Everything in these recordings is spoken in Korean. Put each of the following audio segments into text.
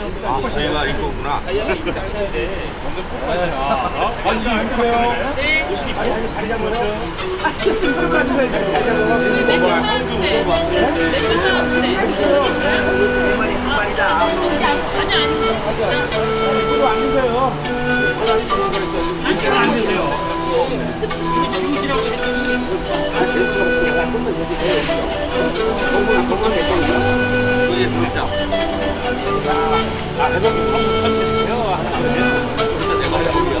아, 저희가 이거구나. 완전 이거요. 네. 자리 잡으세요. 예, 그러자. 아, 해독님, 한번 해주세요. 하나, 둘, 셋. 내가 하려고요.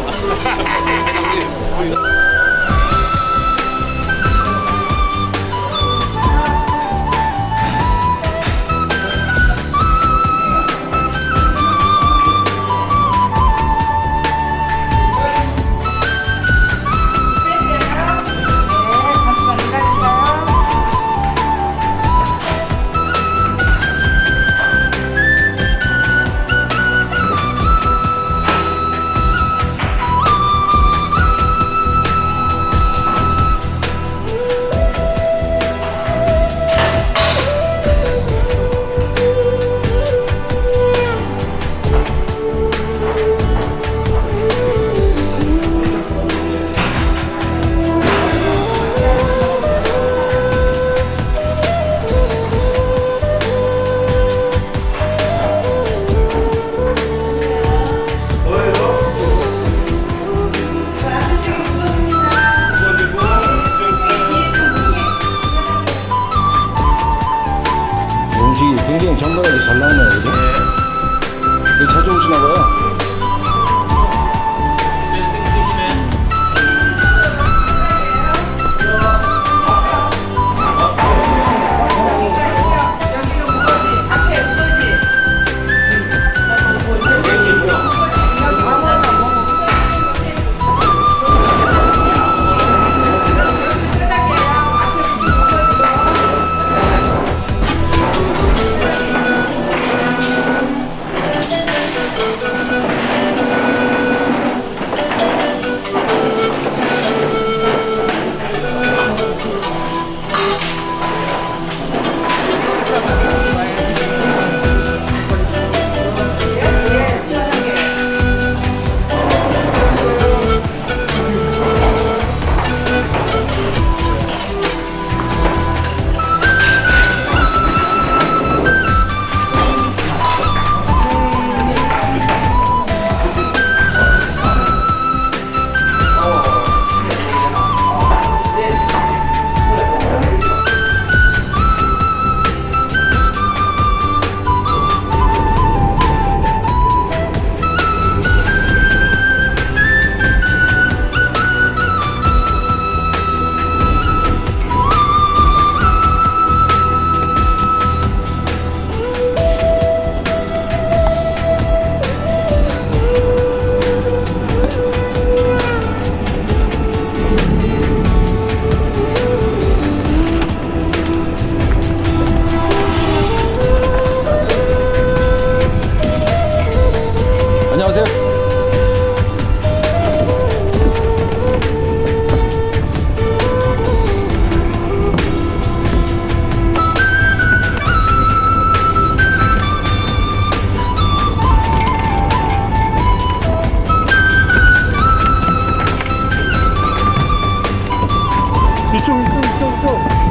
走走走走。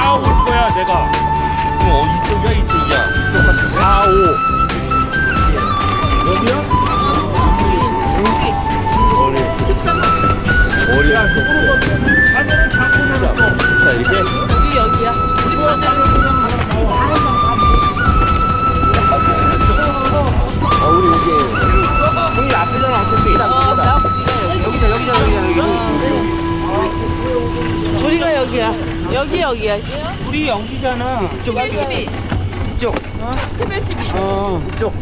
4호 올 거야 내가. 어, 이쪽이야 이쪽이야. 이쪽 같은데? 4호 아, 여기야? 머리. 머리. 반대는 잡고 자, 자 이렇게? 여기 여기야. 우리 반대로. 아 우리 여기 여기야? 우리 여기잖아. 이쪽, 스베시비. 이쪽. 어? 스베시비. 어, 이쪽.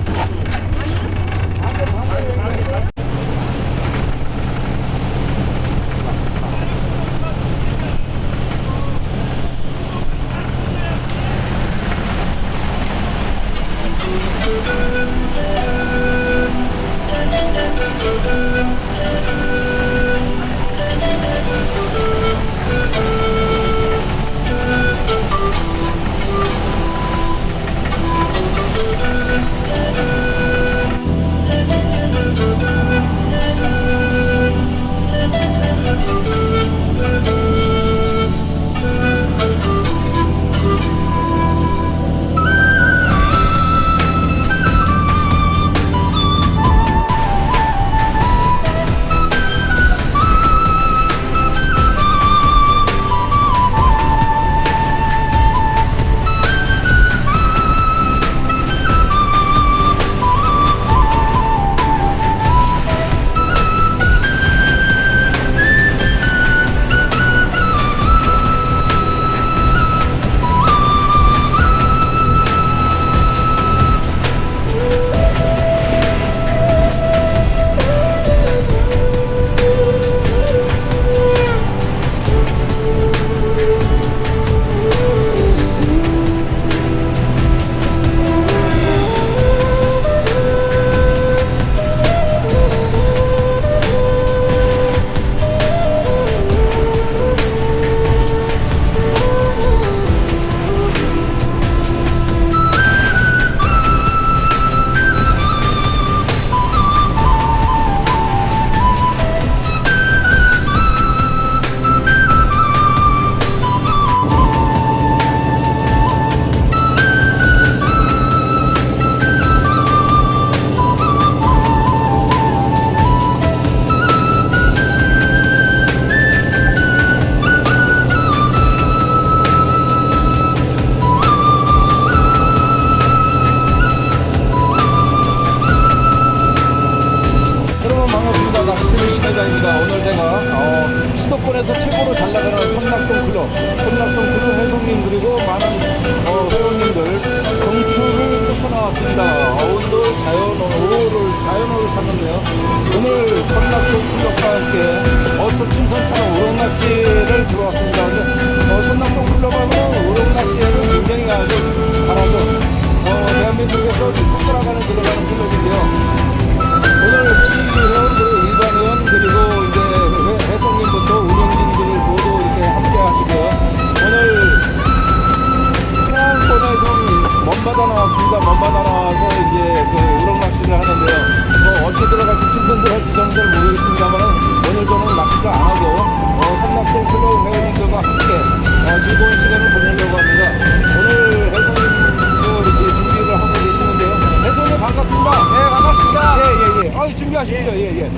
준비하십시오. 예 예.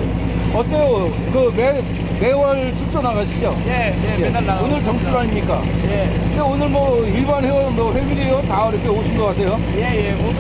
어때요? 그 매 매월 출전 나가시죠? 예, 예, 맨날 나가고 오늘 정출 아닙니까? 예, 근데 오늘 뭐 일반 회원, 뭐 회비리 회원 다 이렇게 오신 것 같아요. 예, 예. 모두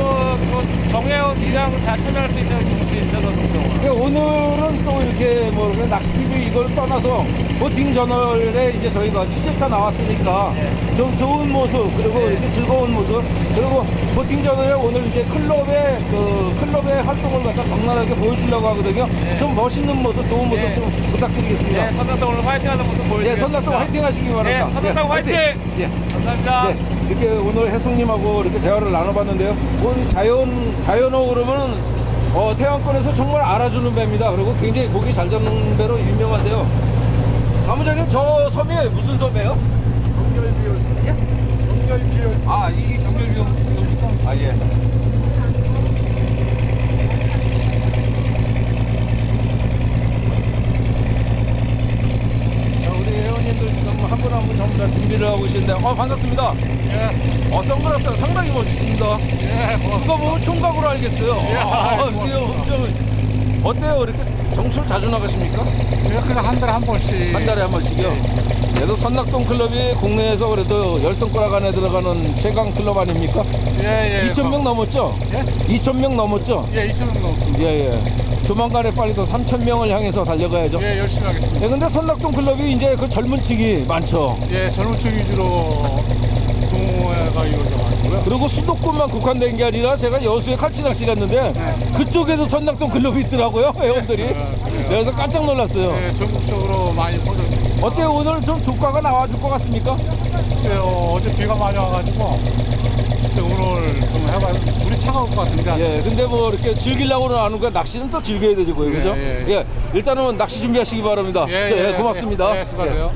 그 정회원 이상 다 참여할 수 있는 근데 오늘은 또 이렇게 뭐 낚시 TV 이걸 떠나서 보팅 저널에 이제 저희가 취재차 나왔으니까 네. 좀 좋은 모습 그리고 네. 이렇게 즐거운 모습 그리고 보팅 저널에 오늘 이제 클럽의 그 클럽의 활동을 갖다 적나라하게 보여주려고 하거든요. 네. 좀 멋있는 모습, 좋은 모습 네. 좀 부탁드리겠습니다. 네, 선덕동 오늘 화이팅하는 모습 네, 보여드리겠습니다. 선락동 화이팅 하시기 바랍니다. 네, 선덕동 화이팅! 예. 감사합니다. 네, 이렇게 오늘 혜숙님하고 이렇게 대화를 나눠봤는데요. 오늘 자연, 자연어 그러면, 어, 태양권에서 정말 알아주는 배입니다. 그리고 굉장히 고기 잘 잡는 배로 유명한데요. 사무장님, 저 섬이 무슨 섬이에요? 경결비용. 예? 경결비용. 아, 이게 경결비용입니까? 아, 예. 자, 우리 회원님들 지금 한 분 한 분 전부 다 준비를 하고 계시는데, 어, 반갑습니다. 예. 어, 선글라스가 상당히 멋있습니다. 예, 이거 보면 총각으로 알겠어요. 예, 아, 고맙습니다. 지금 엄청 어때요? 이렇게 정출 자주 나가십니까? 그냥 한 달에 한 번씩. 한 달에 한 번씩이요? 그래도 선낙동 클럽이 국내에서 그래도 열성가락 안에 들어가는 최강 클럽 아닙니까? 예, 예. 2,000명 넘었죠? 예? 2,000명 넘었죠? 예, 2,000명 넘습니다. 예, 예. 조만간에 빨리 또 3,000명을 향해서 달려가야죠. 예, 열심히 하겠습니다. 예, 근데 선낙동 클럽이 이제 그 젊은 층이 많죠. 예, 젊은 층 위주로 그리고 수도권만 국한된 게 아니라 제가 여수에 칼치 낚시 갔는데 네. 그쪽에도 선낙동 클럽이 있더라고요, 회원들이. 네. 그래서 깜짝 놀랐어요. 예, 전국적으로 많이 퍼졌습니다. 어때요? 오늘 좀 조과가 나와줄 것 같습니까? 글쎄요, 어제 비가 많이 와가지고, 글쎄 오늘 좀 해봐, 물이 차가울 것 같은데. 예, 근데 뭐 이렇게 즐기려고는 안 오니까 낚시는 또 즐겨야 되고요, 예, 그죠? 예. 예, 일단은 낚시 준비하시기 바랍니다. 예, 자, 예, 고맙습니다. 예, 예, 수고하세요.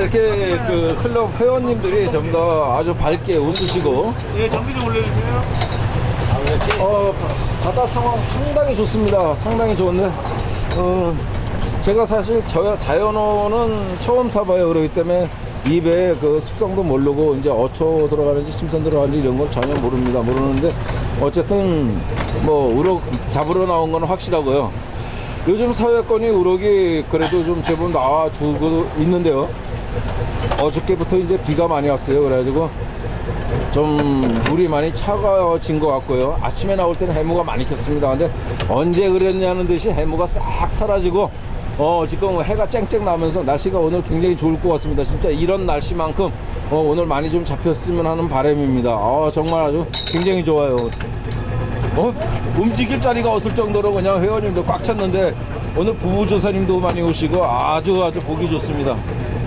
이렇게 그 클럽 회원님들이 전부 다 아주 밝게 웃으시고, 예, 전기 좀 올려주세요. 어, 바- 바다 상황 상당히 좋습니다. 상당히 좋은데, 어, 제가 사실 저 자연어는 처음 타봐요. 그렇기 때문에 입에 그 습성도 모르고 이제 어초 들어가는지 침선 들어가는지 이런 걸 전혀 모릅니다. 모르는데 어쨌든 뭐 우럭 잡으러 나온 건 확실하고요. 요즘 사회권이 우럭이 그래도 좀 제법 나와주고 있는데요. 어저께부터 이제 비가 많이 왔어요. 그래가지고 좀 물이 많이 차가워진 것 같고요. 아침에 나올 때는 해무가 많이 켰습니다. 근데 언제 그랬냐는 듯이 해무가 싹 사라지고 어 지금 해가 쨍쨍 나면서 날씨가 오늘 굉장히 좋을 것 같습니다. 진짜 이런 날씨만큼 어, 오늘 많이 좀 잡혔으면 하는 바람입니다. 어, 정말 아주 굉장히 좋아요. 어? 움직일 자리가 없을 정도로 그냥 회원님도 꽉 찼는데 오늘 부부조사님도 많이 오시고 아주 아주 보기 좋습니다.